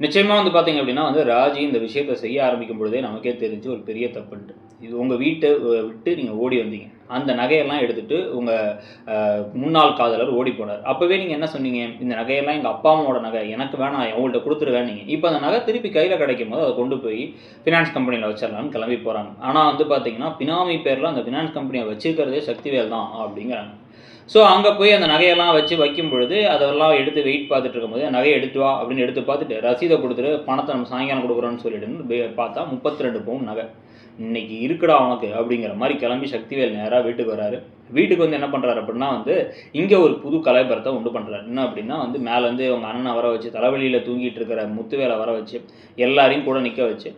நிச்சயமாக வந்து பார்த்தீங்க அப்படின்னா வந்து ராஜி இந்த விஷயத்தை செய்ய ஆரம்பிக்கும் பொழுதே நமக்கே தெரிஞ்சு ஒரு பெரிய தப்புன்ட்டு இது உங்கள் வீட்டை விட்டு நீங்கள் ஓடி வந்தீங்க. அந்த நகையெல்லாம் எடுத்துகிட்டு உங்கள் முன்னாள் காதலர் ஓடி போனார். அப்போவே நீங்கள் என்ன சொன்னீங்க? இந்த நகையெல்லாம் எங்கள் அப்பா அம்மாவோட நகை. எனக்கு வேணாம் அவங்கள்ட்ட கொடுத்துருவேன் நீங்கள் இப்போ அந்த நகை திருப்பி கையில் கிடைக்கும் போது அதை கொண்டு போய் ஃபினான்ஸ் கம்பெனியில் வச்சிடலாம்னு கிளம்பி போகிறாங்க ஆனால் வந்து பார்த்தீங்கன்னா பினாமி பேரில் அந்த ஃபினான்ஸ் கம்பெனியை வச்சிருக்கிறதே சக்திவேல் தான் அப்படிங்கிறாங்க. ஸோ அங்கே போய் அந்த நகையெல்லாம் வச்சு வைக்கும் பொழுது அதெல்லாம் எடுத்து வெயிட் பார்த்துட்டு இருக்கும்போது நகையை எடுத்து வா அப்படின்னு எடுத்து பார்த்துட்டு ரசீதை கொடுத்துட்டு பணத்தை நம்ம சாயங்காலம் கொடுக்குறோன்னு சொல்லிட்டு பார்த்தா முப்பத்தி ரெண்டு பவுன் நகை. இன்னைக்கு இருக்குடா உனக்கு அப்படிங்கிற மாதிரி கிளம்பி சக்திவேல் நேராக வீட்டுக்கு வராரு வீட்டுக்கு வந்து என்ன பண்ணுறாரு அப்படின்னா வந்து இங்கே ஒரு புது கலைபரத்தை உண்டு பண்ணுறாரு என்ன அப்படின்னா வந்து மேலேருந்து அவங்க அண்ணனை வர வச்சு தலைவலியில் தூங்கிட்டு இருக்கிற முத்துவேலை வர வச்சு எல்லாரையும் கூட நிற்க வச்சு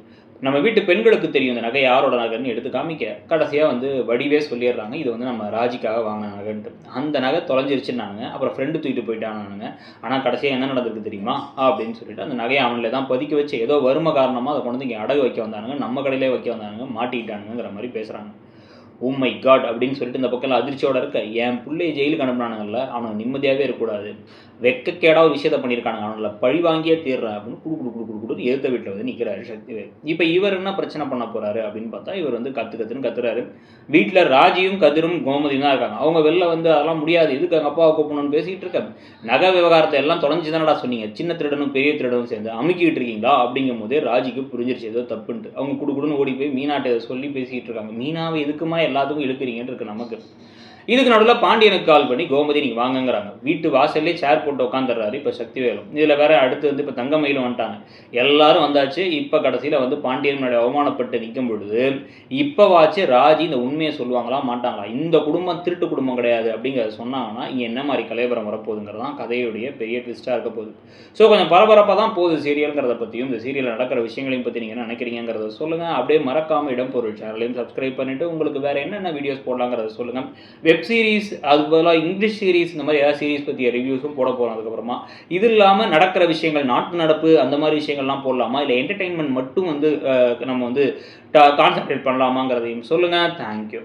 நம்ம வீட்டு பெண்களுக்கு தெரியும் இந்த நகை யாரோட நகைன்னு எடுத்து காமிக்க. கடைசியாக வந்து வடிவே சொல்லிடுறாங்க இது வந்து நம்ம ராஜிக்காக வாங்கின நகைன்ட்டு. அந்த நகை தொலைஞ்சிருச்சுன்னாங்க அப்புறம் ஃப்ரெண்டு தூக்கிட்டு போயிட்டானுங்க ஆனால் கடைசியாக என்ன நடந்திருக்கு தெரியுமா? அப்படின்னு சொல்லிட்டு அந்த நகையை அவனில் தான் பதுக்கி வச்சு ஏதோ வறுமை காரணமாக அதை கொண்டு வந்து இங்கே அடகு வைக்க வந்தானுங்க நம்ம கடையிலே வைக்க வந்தானுங்க மாட்டிக்கிட்டானுங்கிற மாதிரி பேசுகிறாங்க ஓ மை காட் அப்படின்னு சொல்லிட்டு இந்த பக்கம் அதிர்ச்சியோட இருக்க. என் பிள்ளைய ஜெயிலுக்கு அனுப்புனானுங்கல்ல அவனுக்கு நிம்மதியாகவே இருக்கக்கூடாது. வெக்கக்கேடா ஒரு விஷயத்த பண்ணியிருக்கானுங்க. அவனில் பழி வாங்கியே தீர்றேன் அப்படின்னு குடு குடு குடு குடு குடு எழுத்த வீட்டில் வந்து நிற்கிறாரு சக்திவேல். இப்போ இவர் என்ன பிரச்சனை பண்ண போகிறாரு அப்படின்னு பார்த்தா இவர் வந்து கற்று கத்துன்னு கத்துறாரு. வீட்டில் ராஜியும் கதிரும் கோமதியும் தான் இருக்காங்க. அவங்க வெளில வந்து அதெல்லாம் முடியாது. எதுக்கு எங்கள் அப்பாவை கூப்பிடணும்னு பேசிகிட்டு இருக்க? நகை விவகாரத்தை எல்லாம் தொலைஞ்சு தானடா சொன்னீங்க. சின்ன திருடனும் பெரிய திருடனும் சேர்ந்து அமுக்கிட்டு இருக்கீங்களா? அப்படிங்கும் போதே ராஜிக்கு புரிஞ்சிருச்சு. ஏதோ தப்புன்ட்டு. அவங்க குடு குடுன்னு ஓடி போய் மீனாட்டை சொல்லி பேசிக்கிட்டு இருக்காங்க. மீனாவை எதுக்குமா எல்லாத்துக்கும் இழுக்கிறீங்கன்னு இருக்கு நமக்கு. இதுக்கு நடுவில் பாண்டியனுக்கு கால் பண்ணி கோமதி நீங்கள் வாங்கங்கிறாங்க. வீட்டு வாசல்லே சேர் போட்டு உட்காந்துடுறாரு இப்போ சக்திவேலும். இதில் வேற அடுத்து வந்து இப்போ தங்கமயிலும் வந்துட்டாங்க. எல்லாரும் வந்தாச்சு. இப்போ கடைசியில் வந்து பாண்டியன் அவமானப்பட்டு நிற்கும் பொழுது இப்போவாச்சு ராஜி இந்த உண்மையை சொல்லுவாங்களா மாட்டாங்களா? இந்த குடும்பம் திருட்டு குடும்பம் கிடையாது. அப்படிங்கிறத சொன்னாங்கன்னா இங்கே என்ன மாதிரி கலைபரம் வரப்போகுதுங்கிறது தான் கதையுடைய பெரிய ட்விஸ்ட்டாக இருக்க போகுது. ஸோ கொஞ்சம் பரபரப்பாக தான் போகுது சீரியல்ங்கிறத பற்றியும் இந்த சீரியலில் நடக்கிற விஷயங்களையும் பற்றி நீங்கள் என்ன நினைக்கிறீங்கிறத சொல்லுங்கள் அப்படியே மறக்காமல் இடம் பொருள் சேனலையும் சப்ஸ்கிரைப் பண்ணிவிட்டு உங்களுக்கு வேறு என்னென்ன வீடியோஸ் போடலாங்கிறத சொல்லுங்கள் வெப் சீரிஸ் அது பதிலாக இங்கிலீஷ் சீரிஸ் இந்த மாதிரி ஏதாவது சீரிஸ் பற்றிய ரிவ்யூஸும் போட போகிறோம் அதுக்கப்புறமா. இது இல்லாமல் நடக்கிற விஷயங்கள் நாட்டு நடப்பு அந்த மாதிரி விஷயங்கள்லாம் போடலாமா? இல்லை என்டர்டெயின்மெண்ட் மட்டும் வந்து நம்ம வந்து கான்சென்ட்ரேட் பண்ணலாமாங்கிறதையும் சொல்லுங்கள் தேங்க்யூ